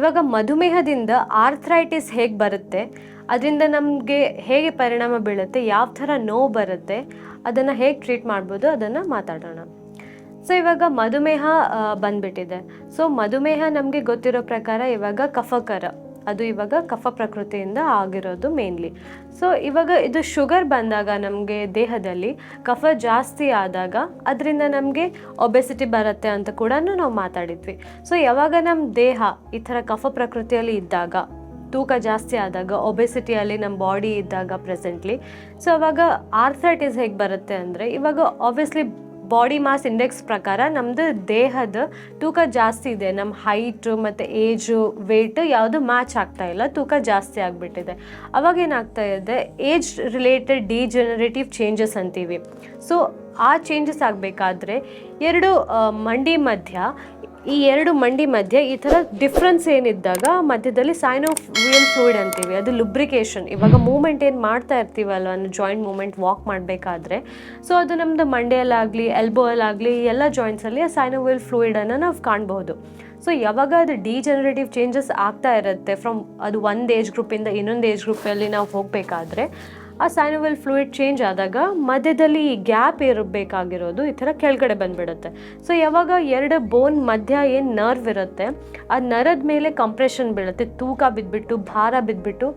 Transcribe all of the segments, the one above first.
ಇವಾಗ ಮಧುಮೇಹದಿಂದ ಆರ್ಥ್ರೈಟಿಸ್ ಹೇಗೆ ಬರುತ್ತೆ? ಅದರಿಂದ ನಮಗೆ ಹೇಗೆ ಪರಿಣಾಮ ಬೀಳುತ್ತೆ? ಯಾವ ಥರ ನೋವು ಬರುತ್ತೆ? ಅದನ್ನು ಹೇಗೆ ಟ್ರೀಟ್ ಮಾಡ್ಬೋದು? ಅದನ್ನು ಮಾತಾಡೋಣ. ಸೊ ಇವಾಗ ಮಧುಮೇಹ ಬಂದ್ಬಿಟ್ಟಿದೆ. ಸೊ ಮಧುಮೇಹ ನಮಗೆ ಗೊತ್ತಿರೋ ಪ್ರಕಾರ ಇವಾಗ ಕಫಕರ. ಅದು ಇವಾಗ ಕಫ ಪ್ರಕೃತಿಯಿಂದ ಆಗಿರೋದು ಮೇನ್ಲಿ ಸೊ ಇವಾಗ ಇದು ಶುಗರ್ ಬಂದಾಗ ನಮಗೆ ದೇಹದಲ್ಲಿ ಕಫ ಜಾಸ್ತಿ ಆದಾಗ ಅದರಿಂದ ನಮಗೆ ಒಬೆಸಿಟಿ ಬರುತ್ತೆ ಅಂತ ಕೂಡ ನಾವು ಮಾತಾಡಿದ್ವಿ. ಸೊ ಯಾವಾಗ ನಮ್ಮ ದೇಹ ಈ ಥರ ಕಫ ಪ್ರಕೃತಿಯಲ್ಲಿ ಇದ್ದಾಗ, ತೂಕ ಜಾಸ್ತಿ ಆದಾಗ ಒಬೆಸಿಟಿಯಲ್ಲಿ ನಮ್ಮ ಬಾಡಿ ಇದ್ದಾಗ ಪ್ರೆಸೆಂಟ್ಲಿ ಸೊ ಅವಾಗ ಆರ್ಥ್ರೈಟಿಸ್ ಹೇಗೆ ಬರುತ್ತೆ ಅಂದರೆ, ಇವಾಗ ಆಬ್ವಿಯಸ್ಲಿ ಬಾಡಿ ಮಾಸ್ ಇಂಡೆಕ್ಸ್ ಪ್ರಕಾರ ನಮ್ಮದು ದೇಹದ ತೂಕ ಜಾಸ್ತಿ ಇದೆ. ನಮ್ಮ ಹೈಟು ಮತ್ತು ಏಜು ವೆಯ್ಟ್ ಯಾವುದು ಮ್ಯಾಚ್ ಆಗ್ತಾ ಇಲ್ಲ. ತೂಕ ಜಾಸ್ತಿ ಆಗಿಬಿಟ್ಟಿದೆ. ಅವಾಗ ಏನಾಗ್ತಾ ಇದೆ? ಏಜ್ ರಿಲೇಟೆಡ್ ಡಿಜೆನರೇಟಿವ್ ಚೇಂಜಸ್ ಅಂತೀವಿ. ಸೊ ಆ ಚೇಂಜಸ್ ಆಗಬೇಕಾದ್ರೆ ಎರಡು ಮಂಡಿ ಮಧ್ಯ ಈ ಎರಡು ಮಂಡಿ ಮಧ್ಯೆ ಈ ಥರ ಡಿಫ್ರೆನ್ಸ್ ಏನಿದ್ದಾಗ ಮಧ್ಯದಲ್ಲಿ ಸೈನೋವಿಯಲ್ ಫ್ಲೂಯಿಡ್ ಅಂತೀವಿ, ಅದು ಲುಬ್ರಿಕೇಶನ್ ಇವಾಗ ಮೂಮೆಂಟ್ ಏನು ಮಾಡ್ತಾ ಇರ್ತೀವಲ್ವ ಜಾಯಿಂಟ್ ಮೂಮೆಂಟ್ ವಾಕ್ ಮಾಡಬೇಕಾದ್ರೆ ಸೊ ಅದು ನಮ್ಮದು ಮಂಡೆಯಲ್ಲಾಗಲಿ ಎಲ್ಬೋಯಲ್ಲಾಗಲಿ ಎಲ್ಲ ಜಾಯಿಂಟ್ಸಲ್ಲಿ ಆ ಸೈನೋವಿಯಲ್ ಫ್ಲೂಯಿಡನ್ನು ನಾವು ಕಾಣ್ಬೋದು. ಸೊ ಯಾವಾಗ ಅದು ಡಿಜನರೇಟಿವ್ ಚೇಂಜಸ್ ಆಗ್ತಾ ಇರುತ್ತೆ ಫ್ರಮ್ ಅದು ಒಂದು ಏಜ್ ಗ್ರೂಪಿಂದ ಇನ್ನೊಂದು ಏಜ್ ಗ್ರೂಪಲ್ಲಿ ನಾವು ಹೋಗಬೇಕಾದ್ರೆ ಆ ಸೈನೋವೆಲ್ ಫ್ಲೂಯಿಡ್ ಚೇಂಜ್ ಆದಾಗ ಮಧ್ಯದಲ್ಲಿ ಈ ಗ್ಯಾಪ್ ಇರಬೇಕಾಗಿರೋದು ಈ ಥರ ಕೆಳಗಡೆ ಬಂದ್ಬಿಡುತ್ತೆ. ಸೊ ಯಾವಾಗ ಎರಡು ಬೋನ್ ಮಧ್ಯ ಏನು ನರ್ವ್ ಇರುತ್ತೆ, ಆ ನರದ ಮೇಲೆ ಕಂಪ್ರೆಷನ್ ಬೀಳುತ್ತೆ. ತೂಕ ಬಿದ್ದುಬಿಟ್ಟು ಭಾರ ಬಿದ್ದುಬಿಟ್ಟು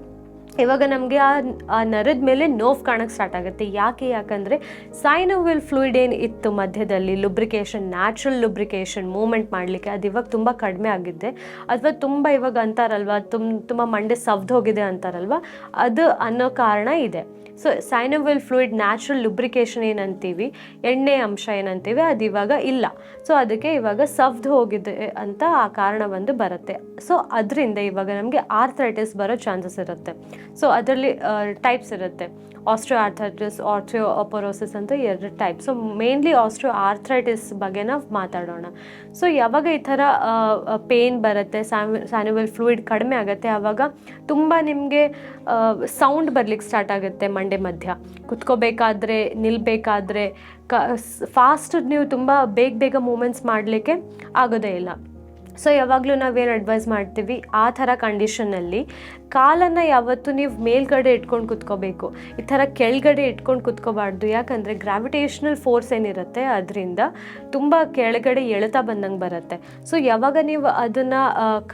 ಇವಾಗ ನಮಗೆ ಆ ಆ ನರದ ಮೇಲೆ ನೋವು ಕಾಣಕ್ಕೆ ಸ್ಟಾರ್ಟ್ ಆಗುತ್ತೆ. ಯಾಕೆ, ಯಾಕಂದರೆ ಸೈನೋವಿಲ್ ಫ್ಲೂಯಿಡ್ ಏನು ಇತ್ತು ಮಧ್ಯದಲ್ಲಿ ಲುಬ್ರಿಕೇಶನ್ ನ್ಯಾಚುರಲ್ ಲುಬ್ರಿಕೇಶನ್ ಮೂಮೆಂಟ್ ಮಾಡಲಿಕ್ಕೆ ಅದು ಇವಾಗ ತುಂಬ ಕಡಿಮೆ ಆಗಿದೆ. ಅಥವಾ ತುಂಬ ಇವಾಗ ಅಂತಾರಲ್ವ ತುಂಬ ತುಂಬ ಮಂಡೆ ಸವ್ದು ಹೋಗಿದೆ ಅಂತಾರಲ್ವ, ಅದು ಅನ್ನೋ ಕಾರಣ ಇದೆ. So synovial fluid natural lubrication ಏನಂತೀವಿ? ಎಣ್ಣೆ ಅಂಶ ಏನಂತೀವಿ? ಅದು ಇವಾಗ ಇಲ್ಲ. ಸೊ ಅದಕ್ಕೆ ಇವಾಗ ಸವ್ದು ಹೋಗಿದೆ ಅಂತ ಆ ಕಾರಣ ಒಂದು ಬರುತ್ತೆ. ಸೊ ಅದರಿಂದ ಇವಾಗ ನಮಗೆ ಆರ್ಥ್ರೈಟಿಸ್ ಬರೋ ಚಾನ್ಸಸ್ ಇರುತ್ತೆ. ಸೊ ಅದರಲ್ಲಿ ಟೈಪ್ಸ್ ಇರುತ್ತೆ. ಆಸ್ಟ್ರೋ ಆರ್ಥ್ರೈಟಿಸ್ ಅಪೋರೋಸಿಸ್ ಅಂತ ಎರಡು type so mainly osteoarthritis ಬಗ್ಗೆ ನಾವು ಮಾತಾಡೋಣ. ಸೊ ಯಾವಾಗ ಈ ಥರ ಪೇನ್ ಬರುತ್ತೆ ಸ್ಯಾನ್ಯುವಲ್ ಫ್ಲೂಯಿಡ್ ಕಡಿಮೆ ಆಗುತ್ತೆ ಆವಾಗ ತುಂಬ ನಿಮಗೆ ಸೌಂಡ್ ಬರ್ಲಿಕ್ಕೆ ಸ್ಟಾರ್ಟ್ ಆಗುತ್ತೆ ಮಂಡೆ ಮಧ್ಯ. ಕುತ್ಕೋಬೇಕಾದ್ರೆ, ನಿಲ್ಬೇಕಾದ್ರೆ, ಕ ಫಾಸ್ಟ್ ನೀವು ತುಂಬ ಬೇಗ ಬೇಗ ಮೂಮೆಂಟ್ಸ್ ಮಾಡಲಿಕ್ಕೆ ಆಗೋದೇ ಇಲ್ಲ. ಸೊ ಯಾವಾಗಲೂ ನಾವೇನು ಅಡ್ವೈಸ್ ಮಾಡ್ತೀವಿ, ಆ ಥರ ಕಂಡೀಷನಲ್ಲಿ ಕಾಲನ್ನು ಯಾವತ್ತೂ ನೀವು ಮೇಲ್ಗಡೆ ಇಟ್ಕೊಂಡು ಕುತ್ಕೋಬೇಕು. ಈ ಥರ ಕೆಳಗಡೆ ಇಟ್ಕೊಂಡು ಕುತ್ಕೋಬಾರ್ದು. ಯಾಕಂದರೆ ಗ್ರಾವಿಟೇಷನಲ್ ಫೋರ್ಸ್ ಏನಿರುತ್ತೆ ಅದರಿಂದ ತುಂಬ ಕೆಳಗಡೆ ಎಳೆತಾ ಬಂದಂಗೆ ಬರುತ್ತೆ. ಸೊ ಯಾವಾಗ ನೀವು ಅದನ್ನು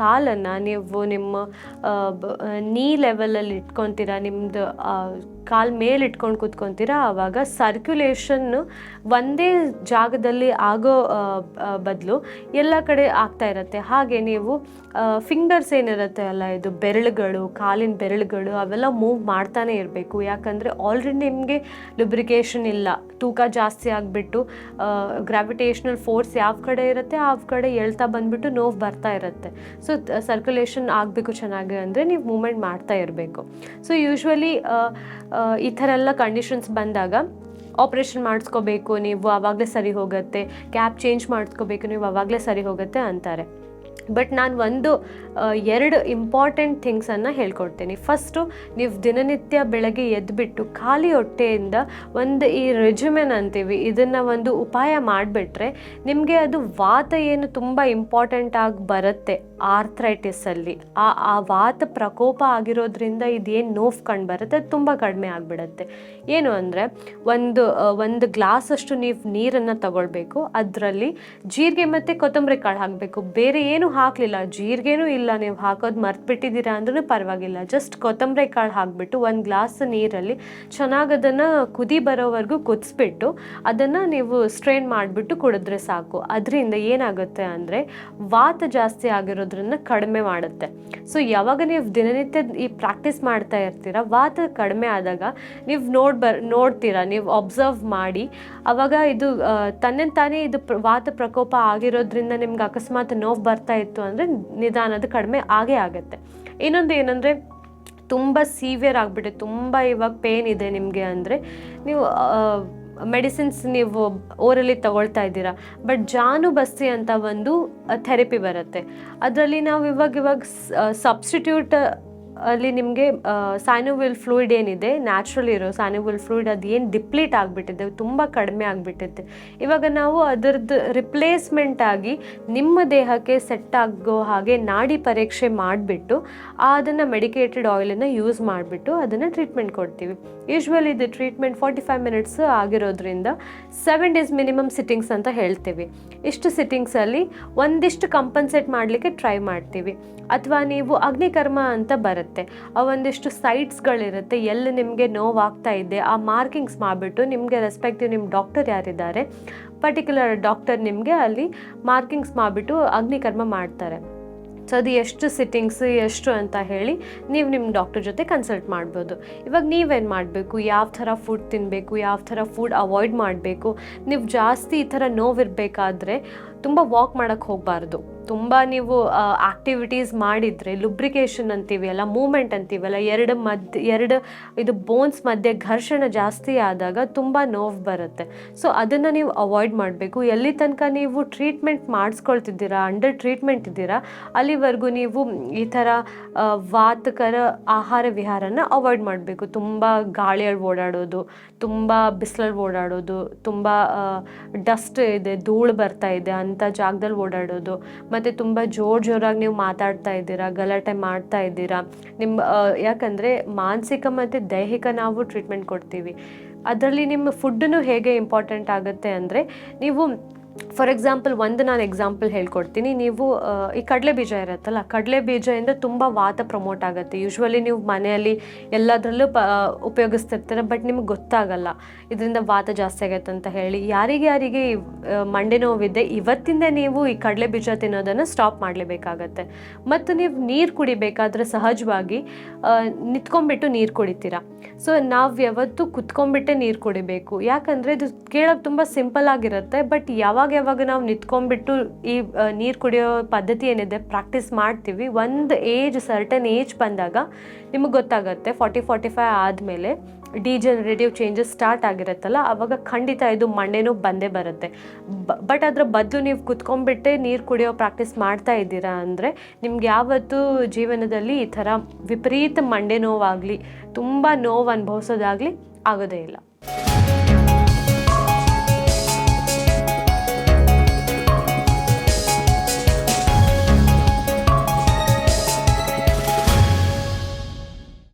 ಕಾಲನ್ನು ನೀವು ನಿಮ್ಮ ನೀ ಲೆವೆಲಲ್ಲಿ ಇಟ್ಕೊತೀರಾ ನಿಮ್ಮದು ಕಾಲ್ ಮೇಲೆ ಇಟ್ಕೊಂಡು ಕೂತ್ಕೊತೀರಾ ಆವಾಗ ಸರ್ಕ್ಯುಲೇಷನ್ನು ಒಂದೇ ಜಾಗದಲ್ಲಿ ಆಗೋ ಬದಲು ಎಲ್ಲ ಕಡೆ ಆಗ್ತಾ ಇರುತ್ತೆ. ಹಾಗೆ ನೀವು ಫಿಂಗರ್ಸ್ ಏನಿರುತ್ತೆ ಅಲ್ಲ, ಇದು ಬೆರಳುಗಳು ಕಾಲಿನ ಬೆರಳುಗಳು ಅವೆಲ್ಲ ಮೂವ್ ಮಾಡ್ತಾನೆ ಇರಬೇಕು. ಯಾಕಂದರೆ ಆಲ್ರೆಡಿ ನಿಮಗೆ ಲುಬ್ರಿಕೇಷನ್ ಇಲ್ಲ. ತೂಕ ಜಾಸ್ತಿ ಆಗಿಬಿಟ್ಟು ಗ್ರಾವಿಟೇಷನಲ್ ಫೋರ್ಸ್ ಯಾವ ಕಡೆ ಇರುತ್ತೆ ಆ ಕಡೆ ಎಳ್ತಾ ಬಂದ್ಬಿಟ್ಟು ನೋವು ಬರ್ತಾ ಇರುತ್ತೆ. ಸೊ ಸರ್ಕ್ಯುಲೇಷನ್ ಆಗಬೇಕು ಚೆನ್ನಾಗಿ ಅಂದರೆ ನೀವು ಮೂಮೆಂಟ್ ಮಾಡ್ತಾ ಇರಬೇಕು. ಸೊ ಯೂಶ್ವಲಿ ಈ ಥರ ಎಲ್ಲ ಕಂಡೀಷನ್ಸ್ ಬಂದಾಗ ಆಪ್ರೇಷನ್ ಮಾಡಿಸ್ಕೋಬೇಕು, ನೀವು ಆವಾಗಲೇ ಸರಿ ಹೋಗುತ್ತೆ ಕ್ಯಾಪ್ ಚೇಂಜ್ ಮಾಡಿಸ್ಕೋಬೇಕು, ನೀವು ಆವಾಗಲೇ ಸರಿ ಹೋಗುತ್ತೆ ಅಂತಾರೆ. ಬಟ್ ನಾನು ಒಂದು ಎರಡು ಇಂಪಾರ್ಟೆಂಟ್ ಥಿಂಗ್ಸನ್ನು ಹೇಳ್ಕೊಡ್ತೀನಿ. ಫಸ್ಟು ನೀವು ದಿನನಿತ್ಯ ಬೆಳಗ್ಗೆ ಎದ್ದುಬಿಟ್ಟು ಖಾಲಿ ಹೊಟ್ಟೆಯಿಂದ ಒಂದು ಈ ರೆಜ್ಯುಮೆನ್ ಅಂತೀವಿ, ಇದನ್ನು ಒಂದು ಉಪಾಯ ಮಾಡಿಬಿಟ್ರೆ ನಿಮಗೆ ಅದು ವಾತ ಏನು ತುಂಬ ಇಂಪಾರ್ಟೆಂಟ್ ಆಗಿ ಬರುತ್ತೆ. ಆರ್ಥ್ರೈಟಿಸಲ್ಲಿ ಆ ಆ ವಾತ ಪ್ರಕೋಪ ಆಗಿರೋದ್ರಿಂದ ಇದೇನು ನೋವು ಕಂಡು ಬರುತ್ತೆ? ಅದು ತುಂಬ ಕಡಿಮೆ ಆಗಿಬಿಡುತ್ತೆ. ಏನು ಅಂದರೆ, ಒಂದು ಒಂದು ಗ್ಲಾಸಷ್ಟು ನೀವು ನೀರನ್ನು ತಗೊಳ್ಬೇಕು. ಅದರಲ್ಲಿ ಜೀರಿಗೆ ಮತ್ತು ಕೊತ್ತಂಬರಿ ಕಾಳು ಹಾಕಬೇಕು. ಬೇರೆ ಏನು ಹಾಕಲಿಲ್ಲ. ಜೀರಿಗೆನೂ ಇಲ್ಲ. ನೀವು ಹಾಕೋದು ಮರ್ತ್ಬಿಟ್ಟಿದ್ದೀರಾ ಅಂದ್ರೂ ಪರವಾಗಿಲ್ಲ. ಜಸ್ಟ್ ಕೊತ್ತಂಬರಿ ಕಾಳು ಹಾಕಿಬಿಟ್ಟು ಒಂದು ಗ್ಲಾಸ್ ನೀರಲ್ಲಿ ಚೆನ್ನಾಗಿ ಅದನ್ನು ಕುದಿ ಬರೋವರೆಗೂ ಕುದಿಸ್ಬಿಟ್ಟು ಅದನ್ನು ನೀವು ಸ್ಟ್ರೈನ್ ಮಾಡಿಬಿಟ್ಟು ಕುಡಿದ್ರೆ ಸಾಕು. ಅದರಿಂದ ಏನಾಗುತ್ತೆ ಅಂದರೆ, ವಾತ ಜಾಸ್ತಿ ಆಗಿರೋದ್ರನ್ನ ಕಡಿಮೆ ಮಾಡುತ್ತೆ. ಸೊ ಯಾವಾಗ ನೀವು ದಿನನಿತ್ಯ ಈ ಪ್ರಾಕ್ಟೀಸ್ ಮಾಡ್ತಾ ಇರ್ತೀರ, ವಾತ ಕಡಿಮೆ ಆದಾಗ ನೀವು ನೋಡ್ ಬರ್, ನೋಡ್ತೀರಾ, ನೀವು ಅಬ್ಸರ್ವ್ ಮಾಡಿ, ಅವಾಗ ಇದು ತನ್ನ ತಾನೇ ಇದು ವಾತ ಪ್ರಕೋಪ ಆಗಿರೋದ್ರಿಂದ ನಿಮ್ಗೆ ಅಕಸ್ಮಾತ್ ನೋವು ಬರ್ತಾ ಇತ್ತು ಅಂದರೆ ನಿಧಾನದ ಕಡಿಮೆ ಆಗೇ ಆಗುತ್ತೆ. ಇನ್ನೊಂದು ಏನಂದರೆ, ತುಂಬ ಸೀವಿಯರ್ ಆಗಿಬಿಟ್ಟೆ ತುಂಬ ಇವಾಗ ಪೇನ್ ಇದೆ ನಿಮಗೆ ಅಂದರೆ, ನೀವು ಮೆಡಿಸಿನ್ಸ್ ನೀವು ಓರಲ್ಲಿ ತಗೊಳ್ತಾ ಇದ್ದೀರಾ. ಬಟ್ ಜಾನು ಬಸ್ತಿ ಅಂತ ಒಂದು ಥೆರಪಿ ಬರುತ್ತೆ. ಅದರಲ್ಲಿ ನಾವು ಇವಾಗ ಇವಾಗ ಸಬ್ಸ್ಟಿಟ್ಯೂಟ್ ಅಲ್ಲಿ ನಿಮಗೆ ಸ್ಯಾನುವಿಲ್ ಫ್ಲೂಯಿಡ್ ಏನಿದೆ ನ್ಯಾಚುರಲ್ ಇರೋ ಸ್ಯಾನುವಿಲ್ ಫ್ಲೂಯಿಡ್ ಅದು ಏನು ಡಿಪ್ಲೀಟ್ ಆಗಿಬಿಟ್ಟಿದೆ, ತುಂಬ ಕಡಿಮೆ ಆಗಿಬಿಟ್ಟಿದೆ. ಇವಾಗ ನಾವು ಅದರದ್ದು ರಿಪ್ಲೇಸ್ಮೆಂಟ್ ಆಗಿ ನಿಮ್ಮ ದೇಹಕ್ಕೆ ಸೆಟ್ ಆಗೋ ಹಾಗೆ ನಾಡಿ ಪರೀಕ್ಷೆ ಮಾಡಿಬಿಟ್ಟು, ಅದನ್ನು ಮೆಡಿಕೇಟೆಡ್ ಆಯಿಲನ್ನು ಯೂಸ್ ಮಾಡಿಬಿಟ್ಟು ಅದನ್ನು ಟ್ರೀಟ್ಮೆಂಟ್ ಕೊಡ್ತೀವಿ. ಯೂಶ್ವಲ್ ಇದು ಟ್ರೀಟ್ಮೆಂಟ್ ಫಾರ್ಟಿ ಫೈವ್ ಮಿನಿಟ್ಸ್ ಆಗಿರೋದ್ರಿಂದ ಸೆವೆನ್ ಡೇಸ್ ಮಿನಿಮಮ್ ಸಿಟ್ಟಿಂಗ್ಸ್ ಅಂತ ಹೇಳ್ತೀವಿ. ಇಷ್ಟು ಸಿಟ್ಟಿಂಗ್ಸಲ್ಲಿ ಒಂದಿಷ್ಟು ಕಂಪನ್ಸೇಟ್ ಮಾಡಲಿಕ್ಕೆ ಟ್ರೈ ಮಾಡ್ತೀವಿ. ಅಥವಾ ನೀವು ಅಗ್ನಿಕರ್ಮ ಅಂತ ಬರುತ್ತೆ. ಆ ಒಂದಿಷ್ಟು ಸೈಟ್ಸ್ಗಳಿರುತ್ತೆ ಎಲ್ಲಿ ನಿಮಗೆ ನೋವಾಗ್ತಾ ಇದೆ, ಆ ಮಾರ್ಕಿಂಗ್ಸ್ ಮಾಡಿಬಿಟ್ಟು ನಿಮಗೆ ರೆಸ್ಪೆಕ್ಟಿವ್ ನಿಮ್ಮ ಡಾಕ್ಟರ್ ಯಾರಿದ್ದಾರೆ ಪರ್ಟಿಕ್ಯುಲರ್ ಡಾಕ್ಟರ್ ನಿಮಗೆ ಅಲ್ಲಿ ಮಾರ್ಕಿಂಗ್ಸ್ ಮಾಡಿಬಿಟ್ಟು ಅಗ್ನಿಕರ್ಮ ಮಾಡ್ತಾರೆ. ಸೊ ಅದು ಎಷ್ಟು ಸಿಟ್ಟಿಂಗ್ಸ್ ಎಷ್ಟು ಅಂತ ಹೇಳಿ ನೀವು ನಿಮ್ಮ ಡಾಕ್ಟರ್ ಜೊತೆ ಕನ್ಸಲ್ಟ್ ಮಾಡ್ಬೋದು. ಇವಾಗ ನೀವೇನು ಮಾಡಬೇಕು? ಯಾವ ಥರ ಫುಡ್ ತಿನ್ನಬೇಕು ಯಾವ ಥರ ಫುಡ್ ಅವಾಯ್ಡ್ ಮಾಡಬೇಕು? ನೀವು ಜಾಸ್ತಿ ಈ ಥರ ನೋವಿರಬೇಕಾದ್ರೆ ತುಂಬ ವಾಕ್ ಮಾಡೋಕ್ಕೆ ಹೋಗಬಾರ್ದು. ತುಂಬ ನೀವು ಆಕ್ಟಿವಿಟೀಸ್ ಮಾಡಿದರೆ ಲುಬ್ರಿಕೇಷನ್ ಅಂತೀವಿ ಅಲ್ಲ ಮೂಮೆಂಟ್ ಅಂತೀವಲ್ಲ, ಎರಡು ಮಧ್ಯ, ಎರಡು, ಇದು ಬೋನ್ಸ್ ಮಧ್ಯೆ ಘರ್ಷಣೆ ಜಾಸ್ತಿ ಆದಾಗ ತುಂಬ ನೋವು ಬರುತ್ತೆ. ಸೊ ಅದನ್ನು ನೀವು ಅವಾಯ್ಡ್ ಮಾಡಬೇಕು. ಎಲ್ಲಿ ತನಕ ನೀವು ಟ್ರೀಟ್ಮೆಂಟ್ ಮಾಡಿಸ್ಕೊಳ್ತಿದ್ದೀರಾ ಅಂಡರ್ ಟ್ರೀಟ್ಮೆಂಟ್ ಇದ್ದೀರಾ, ಅಲ್ಲಿವರೆಗೂ ನೀವು ಈ ಥರ ವಾತಕರ ಆಹಾರ ವಿಹಾರನ ಅವಾಯ್ಡ್ ಮಾಡಬೇಕು. ತುಂಬ ಗಾಳಿಯಲ್ಲಿ ಓಡಾಡೋದು, ತುಂಬ ಬಿಸಿಲಲ್ಲಿ ಓಡಾಡೋದು, ತುಂಬ ಡಸ್ಟ್ ಇದೆ, ಧೂಳು ಬರ್ತಾ ಇದೆ ಅಂಥ ಜಾಗದಲ್ಲಿ ಓಡಾಡೋದು ಮತ್ತು ತುಂಬ ಜೋರು ಜೋರಾಗಿ ನೀವು ಮಾತಾಡ್ತಾ ಇದ್ದೀರಾ, ಗಲಾಟೆ ಮಾಡ್ತಾ ಇದ್ದೀರಾ. ನಿಮ್ಮ ಯಾಕಂದರೆ ಮಾನಸಿಕ ಮತ್ತು ದೈಹಿಕ ನಾವು ಟ್ರೀಟ್ಮೆಂಟ್ ಕೊಡ್ತೀವಿ. ಅದರಲ್ಲಿ ನಿಮ್ಮ ಫುಡ್ಡನ್ನು ಹೇಗೆ ಇಂಪಾರ್ಟೆಂಟ್ ಆಗುತ್ತೆ ಅಂದರೆ, ನೀವು ಫಾರ್ ಎಕ್ಸಾಂಪಲ್ ಒಂದು ನಾನು ಎಕ್ಸಾಂಪಲ್ ಹೇಳ್ಕೊಡ್ತೀನಿ. ನೀವು ಈ ಕಡಲೆ ಬೀಜ ಇರುತ್ತಲ್ಲ, ಕಡಲೆ ಬೀಜದಿಂದ ತುಂಬ ವಾತ ಪ್ರಮೋಟ್ ಆಗುತ್ತೆ. ಯೂಶ್ವಲಿ ನೀವು ಮನೆಯಲ್ಲಿ ಎಲ್ಲದರಲ್ಲೂ ಪ ಉಪಯೋಗಿಸ್ತಿರ್ತೀರ ಬಟ್ ನಿಮ್ಗೆ ಗೊತ್ತಾಗಲ್ಲ. ಇದರಿಂದ ವಾತ ಜಾಸ್ತಿ ಆಗುತ್ತೆ ಅಂತ ಹೇಳಿ. ಯಾರಿಗೆ ಯಾರಿಗೆ ಮಂಡಿ ನೋವಿದೆ, ಇವತ್ತಿಂದ ನೀವು ಈ ಕಡಲೆ ಬೀಜ ತಿನ್ನೋದನ್ನು ಸ್ಟಾಪ್ ಮಾಡಲೇಬೇಕಾಗತ್ತೆ. ಮತ್ತು ನೀವು ನೀರು ಕುಡಿಬೇಕಾದ್ರೆ ಸಹಜವಾಗಿ ನಿತ್ಕೊಂಡ್ಬಿಟ್ಟು ನೀರು ಕುಡಿತೀರಾ. ಸೊ ನಾವು ಯಾವತ್ತೂ ಕುತ್ಕೊಂಡ್ಬಿಟ್ಟೆ ನೀರು ಕುಡಿಬೇಕು. ಯಾಕಂದರೆ ಇದು ಕೇಳೋಕ್ಕೆ ತುಂಬ ಸಿಂಪಲ್ ಆಗಿರುತ್ತೆ ಬಟ್ ಯಾವಾಗ ಯಾವಾಗ ನಾವು ನಿಂತ್ಕೊಂಡ್ಬಿಟ್ಟು ಈ ನೀರು ಕುಡಿಯೋ ಪದ್ಧತಿ ಏನಿದೆ ಪ್ರಾಕ್ಟೀಸ್ ಮಾಡ್ತೀವಿ. ಒಂದು ಏಜ್ ಸರ್ಟನ್ ಏಜ್ ಬಂದಾಗ ನಿಮಗೆ ಗೊತ್ತಾಗುತ್ತೆ ಫಾರ್ಟಿ ಫಾರ್ಟಿ ಫೈವ್ ಆದಮೇಲೆ ಡಿಜನರೇಟಿವ್ ಚೇಂಜಸ್ ಸ್ಟಾರ್ಟ್ ಆಗಿರುತ್ತಲ್ಲ ಆವಾಗ ಖಂಡಿತ ಇದು ಮಂಡೆನೂ ಬಂದೇ ಬರುತ್ತೆ. ಬಟ್ ಅದರ ಬದಲು ನೀವು ಕುತ್ಕೊಂಡ್ಬಿಟ್ಟೆ ನೀರು ಕುಡಿಯೋ ಪ್ರಾಕ್ಟೀಸ್ ಮಾಡ್ತಾ ಇದ್ದೀರಾ ಅಂದರೆ, ನಿಮ್ಗೆ ಯಾವತ್ತೂ ಜೀವನದಲ್ಲಿ ಈ ಥರ ವಿಪರೀತ ಮಂಡೆ ನೋವಾಗಲಿ, ತುಂಬ ನೋವು ಅನುಭವಿಸೋದಾಗಲಿ ಆಗೋದೇ ಇಲ್ಲ.